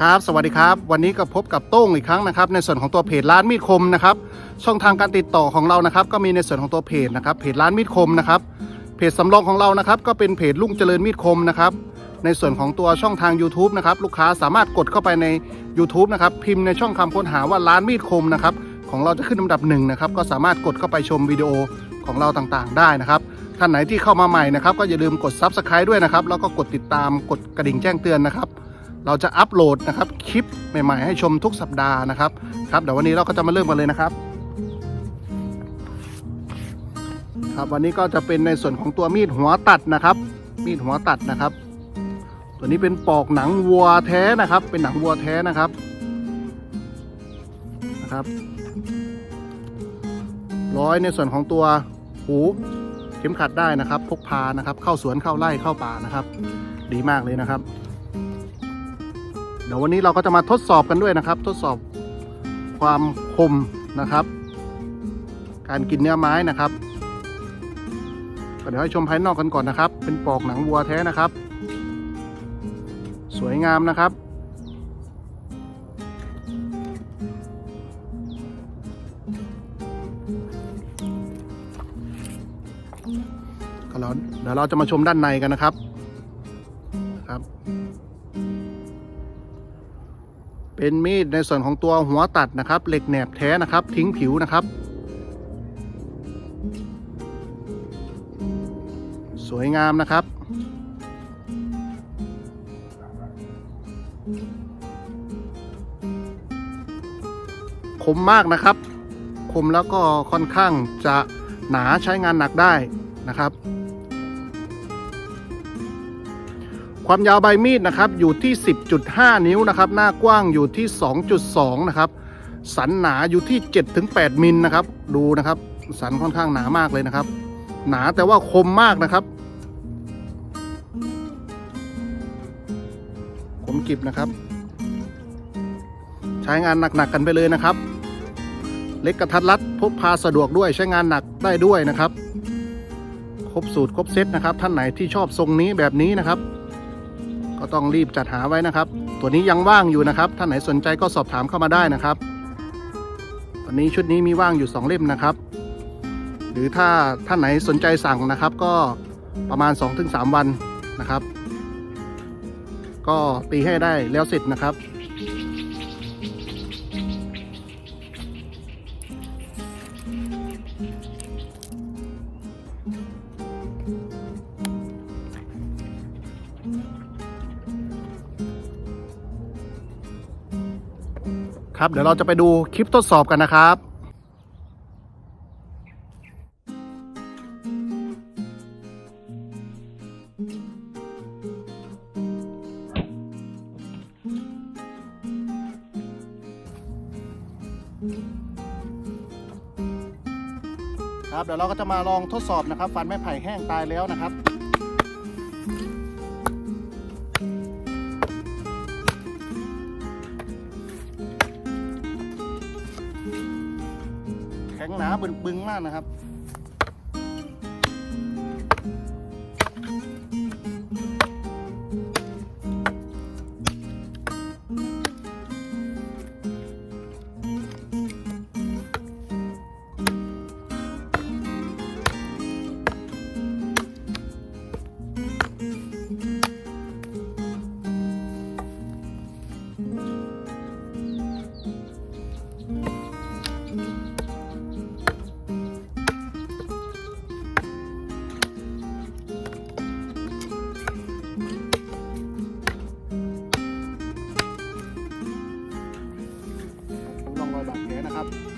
ครับ สวัสดีครับ วันนี้ก็พบกับโต้งอีกครั้งนะครับ ในส่วนของตัวเพจร้านมีดคมนะครับ ช่องทางการติดต่อของเรานะครับ ก็มีในส่วนของตัวเพจนะครับ เพจร้านมีดคมนะครับ เพจสำรองของเรานะครับ ก็เป็นเพจลุงเจริญมีดคมนะครับ ในส่วนของตัวช่องทาง YouTube นะครับ ลูกค้าสามารถกดเข้าไปใน YouTube นะครับ พิมพ์ในช่องคำค้นหาว่าร้านมีดคมนะครับ ของเราจะขึ้นลำดับหนึ่งนะครับ ก็สามารถกดเข้าไปชมวิดีโอของเราต่างๆ ได้นะครับ ท่านไหนที่เข้ามาใหม่นะครับ ก็อย่าลืมกด Subscribe ด้วยนะครับ แล้วก็กดติดตาม กดกระดิ่งแจ้งเตือนนะครับ เราจะอัปโหลดนะครับคลิปใหม่ ๆ ให้ชมทุกสัปดาห์นะครับครับเดี๋ยววันนี้เราก็จะมาเริ่มกันเลยนะครับ ครับวันนี้ก็จะเป็นในส่วนของตัวมีดหัวตัดนะครับ มีดหัวตัดนะครับ ตัวนี้เป็นปอกหนังวัวแท้นะครับ เป็นหนังวัวแท้นะครับนะครับ ร้อยในส่วนของตัวหูเข็มขัดได้นะครับ พกพานะครับ เข้าสวนเข้าไร่เข้าป่านะครับ ดีมากเลยนะครับ เดี๋ยววันนี้เราก็จะมาทดสอบกันด้วยนะครับ ทดสอบความคมนะครับ การกินเนื้อไม้นะครับเดี๋ยวให้ชมภายนอกกันก่อนนะครับ เป็นปอกหนังวัวแท้นะครับ สวยงามนะครับเดี๋ยวเราจะมาชมด้านในกันนะครับครับ เป็นมีดในส่วนของตัวหัวตัดนะครับ เหล็กแหนบแท้นะครับ ทิ้งผิวนะครับ สวยงามนะครับ คมมากนะครับ คมแล้วก็ค่อนข้างจะหนาใช้งานหนักได้นะครับ ความยาวใบมีดนะครับอยู่ที่ 10.5 นิ้วนะครับหน้ากว้างอยู่ที่ 2.2 นะครับ สันหนาอยู่ที่ 7-8 มิลนะครับ ดูนะครับ สันค่อนข้างหนามากเลยนะครับ หนาแต่ว่าคมมากนะครับคมกริบนะครับ ใช้งานหนักๆกันไปเลยนะครับ เล็กกระทัดรัดพกพาสะดวกด้วยใช้งานหนักได้ด้วยนะครับ ครบสูตรครบเซตนะครับ ท่านไหนที่ชอบทรงนี้แบบนี้นะครับ ก็ต้องรีบจัดหาไว้นะครับ ตัวนี้ยังว่างอยู่นะครับ ท่านไหนสนใจก็สอบถามเข้ามาได้นะครับวันนี้ชุดนี้มีว่างอยู่ 2 เล่มนะครับ หรือถ้าท่านไหนสนใจสั่งนะครับ ก็ประมาณ 2-3 วันนะครับ ก็ตีให้ได้แล้วเสร็จนะครับ ครับเดี๋ยวเราจะไปดูคลิปทดสอบกันนะครับครับเดี๋ยวเราก็จะมาลองทดสอบนะครับ ฟันไม้ไผ่แห้งตายแล้วนะครับ แข็งหนาบึงๆมากนะครับ นะครับ